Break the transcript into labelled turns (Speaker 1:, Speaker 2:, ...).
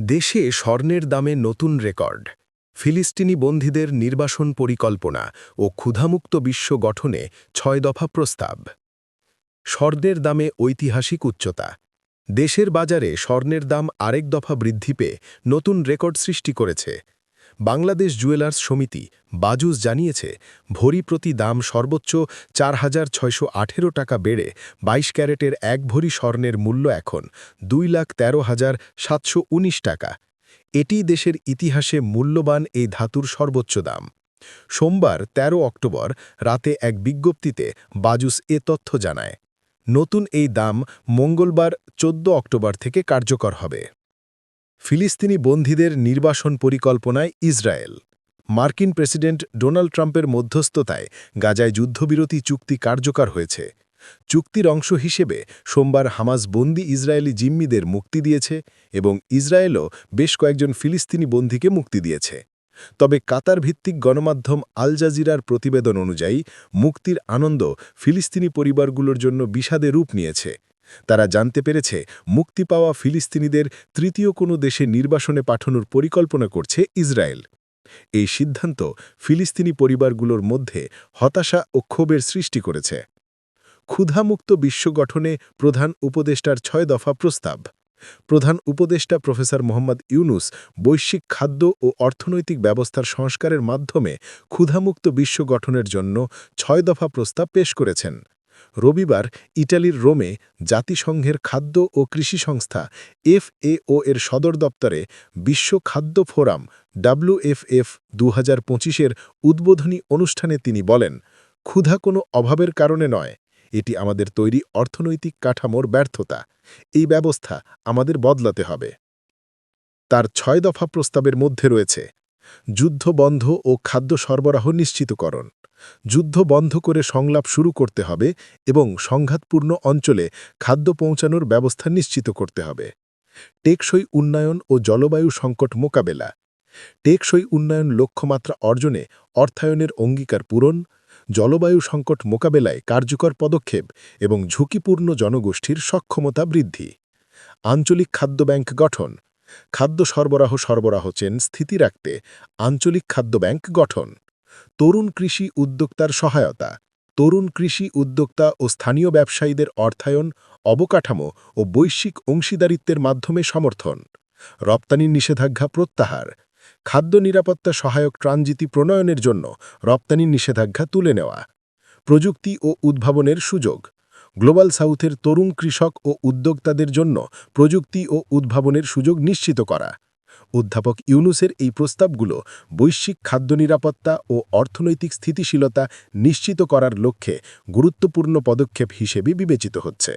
Speaker 1: দেশে স্বর্ণের দামে নতুন রেকর্ড। ফিলিস্তিনি বন্দীদের নির্বাসন পরিকল্পনা ও ক্ষুধামুক্ত বিশ্ব গঠনে ছয় দফা প্রস্তাব। স্বর্ণের দামে ঐতিহাসিক উচ্চতা। দেশের বাজারে স্বর্ণের দাম আরেক দফা বৃদ্ধি পেয়ে নতুন রেকর্ড সৃষ্টি করেছে। বাংলাদেশ জুয়েলার্স সমিতি বাজুস জানিয়েছে, ভরি প্রতি দাম সর্বোচ্চ চার হাজার ছয়শো আঠেরো টাকা বেড়ে ২২ ক্যারেটের এক ভরি স্বর্ণের মূল্য এখন দুই লাখ তেরো হাজার সাতশো টাকা। এটি দেশের ইতিহাসে মূল্যবান এই ধাতুর সর্বোচ্চ দাম। সোমবার ১৩ অক্টোবর রাতে এক বিজ্ঞপ্তিতে বাজুস এ তথ্য জানায়, নতুন এই দাম মঙ্গলবার ১৪ অক্টোবর থেকে কার্যকর হবে। ফিলিস্তিনি বন্দীদের নির্বাসন পরিকল্পনায় ইসরায়েল। মার্কিন প্রেসিডেন্ট ডোনাল্ড ট্রাম্পের মধ্যস্থতায় গাজায় যুদ্ধবিরতি চুক্তি কার্যকর হয়েছে। চুক্তির অংশ হিসেবে সোমবার হামাস বন্দি ইসরায়েলি জিম্মিদের মুক্তি দিয়েছে এবং ইসরায়েলও বেশ কয়েকজন ফিলিস্তিনি বন্দীকে মুক্তি দিয়েছে। তবে কাতার ভিত্তিক গণমাধ্যম আল জাজিরার প্রতিবেদন অনুযায়ী মুক্তির আনন্দ ফিলিস্তিনি পরিবারগুলোর জন্য বিষাদে রূপ নিয়েছে। তারা জানতে পেরেছে মুক্তি পাওয়া ফিলিস্তিনিদের তৃতীয় কোনো দেশে নির্বাসনে পাঠানোর পরিকল্পনা করছে ইসরায়েল। এই সিদ্ধান্ত ফিলিস্তিনি পরিবারগুলোর মধ্যে হতাশা ও ক্ষোভের সৃষ্টি করেছে। ক্ষুধামুক্ত বিশ্ব গঠনে প্রধান উপদেষ্টার ছয় দফা প্রস্তাব। প্রধান উপদেষ্টা প্রফেসর মোহাম্মদ ইউনুস বৈশ্বিক খাদ্য ও অর্থনৈতিক ব্যবস্থার সংস্কারের মাধ্যমে ক্ষুধামুক্ত বিশ্ব গঠনের জন্য ছয় দফা প্রস্তাব পেশ করেছেন। রবিবার ইটালির রোমে জাতিসংঘের খাদ্য ও কৃষি সংস্থা এফএও এর সদর দপ্তরে বিশ্ব খাদ্য ফোরাম ডাব্লিউএফএফ দু হাজার পঁচিশের উদ্বোধনী অনুষ্ঠানে তিনি বলেন, ক্ষুধা কোনো অভাবের কারণে নয়। এটি আমাদের তৈরি অর্থনৈতিক কাঠামোর ব্যর্থতা। এই ব্যবস্থা আমাদের বদলাতে হবে। তার ছয় দফা প্রস্তাবের মধ্যে রয়েছে, যুদ্ধ বন্ধ ও খাদ্য সরবরাহ নিশ্চিতকরণ। যুদ্ধ বন্ধ করে সংলাপ শুরু করতে হবে এবং সংঘাতপূর্ণ অঞ্চলে খাদ্য পৌঁছানোর ব্যবস্থা নিশ্চিত করতে হবে। টেকসই উন্নয়ন ও জলবায়ু সংকট মোকাবেলা। টেকসই উন্নয়ন লক্ষ্যমাত্রা অর্জনে অর্থায়নের অঙ্গীকার পূরণ, জলবায়ু সংকট মোকাবেলায় কার্যকর পদক্ষেপ এবং ঝুঁকিপূর্ণ জনগোষ্ঠীর সক্ষমতা বৃদ্ধি। আঞ্চলিক খাদ্য ব্যাংক গঠন। খাদ্য সরবরাহ সরবরাহ চেন স্থিতি রাখতে আঞ্চলিক খাদ্য ব্যাংক গঠন। তরুণ কৃষি উদ্যোক্তার সহায়তা। তরুণ কৃষি উদ্যোক্তা ও স্থানীয় ব্যবসায়ীদের অর্থায়ন, অবকাঠামো ও বৈশ্বিক অংশীদারিত্বের মাধ্যমে সমর্থন। রপ্তানির নিষেধাজ্ঞা প্রত্যাহার। খাদ্য নিরাপত্তা সহায়ক ট্রানজিতি প্রণয়নের জন্য রপ্তানির নিষেধাজ্ঞা তুলে নেওয়া। প্রযুক্তি ও উদ্ভাবনের সুযোগ। গ্লোবাল সাউথের তরুণ কৃষক ও উদ্যোক্তাদের জন্য প্রযুক্তি ও উদ্ভাবনের সুযোগ নিশ্চিত করা। অধ্যাপক ইউনুসের এই প্রস্তাবগুলো বৈশ্বিক খাদ্য নিরাপত্তা ও অর্থনৈতিক স্থিতিশীলতা নিশ্চিত করার লক্ষ্যে গুরুত্বপূর্ণ পদক্ষেপ হিসেবে বিবেচিত হচ্ছে।